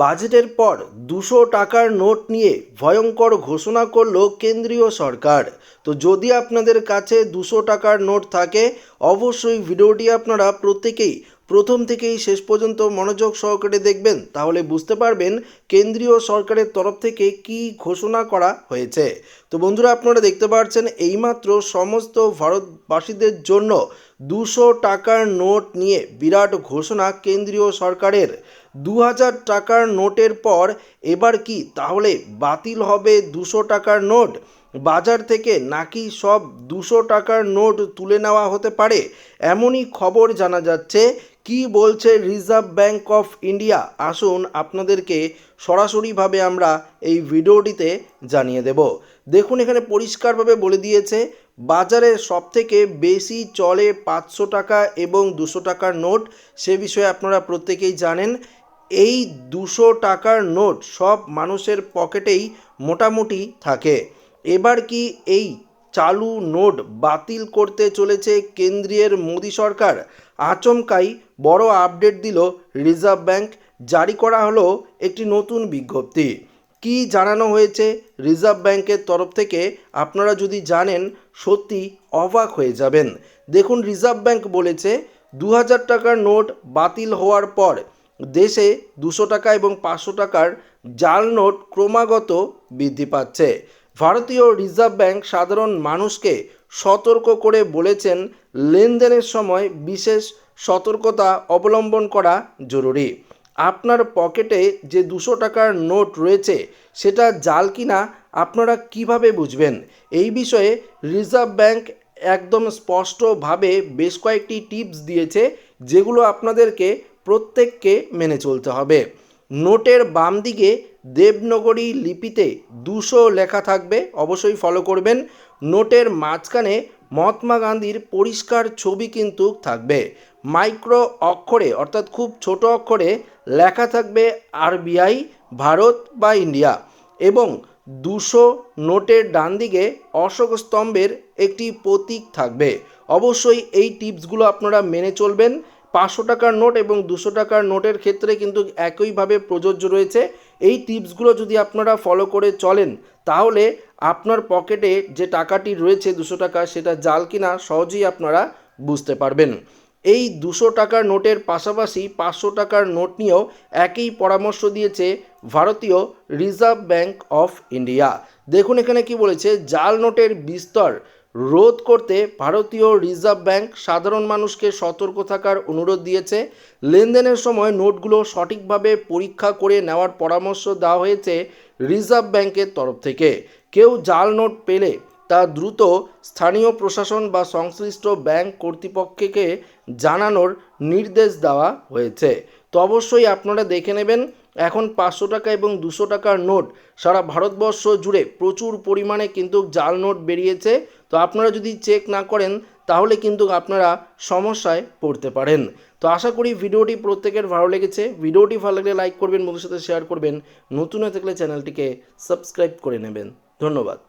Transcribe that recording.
বাজেটের পর দুশো টাকার নোট নিয়ে ভয়ঙ্কর ঘোষণা করল কেন্দ্রীয় সরকার। তো যদি আপনাদের কাছে দুশো টাকার নোট থাকে, অবশ্যই ভিডিওটি আপনারা প্রত্যেকেই প্রথম থেকেই শেষ পর্যন্ত মনোযোগ সহকারে দেখবেন, তাহলে বুঝতে পারবেন কেন্দ্রীয় সরকারের তরফ থেকে কি ঘোষণা করা হয়েছে। তো বন্ধুরা, আপনারা দেখতে পাচ্ছেন এইমাত্র সমস্ত ভারতবাসীদের জন্য দুশো টাকার নোট নিয়ে বিরাট ঘোষণা কেন্দ্রীয় সরকারের। দু হাজার টাকার নোটের পর এবার কি তাহলে বাতিল হবে দুশো টাকার নোট? বাজার থেকে নাকি সব দুশো টাকার নোট তুলে নেওয়া হতে পারে? এমনই খবর জানা যাচ্ছে। কি বলছে রিজার্ভ ব্যাঙ্ক অফ ইন্ডিয়া আসুন আপনাদেরকে সরাসরিভাবে আমরা এই ভিডিওটিতে জানিয়ে দেব। দেখুন, এখানে পরিষ্কারভাবে বলে দিয়েছে, বাজারে সবথেকে বেশি চলে পাঁচশো টাকা এবং দুশো টাকার নোট। সে বিষয়ে আপনারা প্রত্যেকেই জানেন, এই দুশো টাকার নোট সব মানুষের পকেটেই মোটামুটি থাকে। এবার কি এই চালু নোট বাতিল করতে চলেছে কেন্দ্রীয় মোদী সরকার? আচমকাই বড় আপডেট দিল রিজার্ভ ব্যাংক। জারি করা হলো একটি নতুন বিজ্ঞপ্তি। কি জানানো হয়েছে রিজার্ভ ব্যাংকের তরফ থেকে? আপনারা যদি জানেন, সত্যি অবাক হয়ে যাবেন। দেখুন, রিজার্ভ ব্যাংক বলেছে দু হাজার টাকার নোট বাতিল হওয়ার পর দেশে দুশো টাকা এবং পাঁচশো টাকার জাল নোট ক্রমাগত বৃদ্ধি পাচ্ছে। ভারতীয় রিজার্ভ ব্যাংক সাধারণ মানুষকে সতর্ক করে বলেছেন, লেনদেনের সময় বিশেষ সতর্কতা অবলম্বন করা জরুরি। আপনার পকেটে যে দুশো টাকার নোট রয়েছে, সেটা জাল কিনা, আপনারা কীভাবে বুঝবেন? এই বিষয়ে রিজার্ভ ব্যাংক একদম স্পষ্টভাবে বেশ কয়েকটি টিপস দিয়েছে, যেগুলো আপনাদেরকে প্রত্যেককে মেনে চলতে হবে। নোটের বাম দিকে দেবনগরী লিপিতে দুশো লেখা থাকবে, অবশ্যই ফলো করবেন। নোটের মাঝখানে মহাত্মা গান্ধীর পরিষ্কার ছবি কিন্তু থাকবে। মাইক্রো অক্ষরে, অর্থাৎ খুব ছোট অক্ষরে লেখা থাকবে আরবিআই, ভারত বা ইন্ডিয়া। এবং দুশো নোটের ডান দিকে অশোক স্তম্ভের একটি প্রতীক থাকবে। অবশ্যই এই টিপসগুলো আপনারা মেনে চলবেন। পাঁচশো টাকার নোট এবং দুশো টাকার নোটের ক্ষেত্রে কিন্তু একইভাবে প্রযোজ্য রয়েছে। এই টিপসগুলো যদি আপনারা ফলো করে চলেন, তাহলে আপনার পকেটে যে টাকাটি রয়েছে দুশো টাকা, সেটা জাল কিনা সহজেই আপনারা বুঝতে পারবেন। এই দুশো টাকার নোটের পাশাপাশি পাঁচশো টাকার নোট নিয়েও একই পরামর্শ দিয়েছে ভারতীয় রিজার্ভ ব্যাংক অফ ইন্ডিয়া দেখুন এখানে কি বলেছে, জাল নোটের বিস্তর রোধ করতে ভারতীয় রিজার্ভ ব্যাংক সাধারণ মানুষকে সতর্ক থাকার অনুরোধ দিয়েছে। লেনদেনের সময় নোটগুলো সঠিকভাবে পরীক্ষা করে নেওয়ার পরামর্শ দেওয়া হয়েছে রিজার্ভ ব্যাংকের তরফ থেকে। কেউ জাল নোট পেলে তা দ্রুত স্থানীয় প্রশাসন বা সংশ্লিষ্ট ব্যাংক কর্তৃপক্ষকে জানানোর নির্দেশ দেওয়া হয়েছে। তো অবশ্যই আপনারা দেখে নেবেন, এখন পাঁচশো টাকা এবং দুশো টাকার নোট সারা ভারতবর্ষ জুড়ে প্রচুর পরিমাণে কিন্তু জাল নোট বেরিয়েছে। তো আপনারা যদি চেক না করেন, তাহলে কিন্তু আপনারা সমস্যায় পড়তে পারেন। তো আশা করি ভিডিওটি প্রত্যেকের ভালো লেগেছে। ভিডিওটি ভালো লাগলে লাইক করবেন বন্ধুর সাথে শেয়ার করবেন। নতুন হয়ে থাকলে চ্যানেলটিকে সাবস্ক্রাইব করে নেবেন। ধন্যবাদ।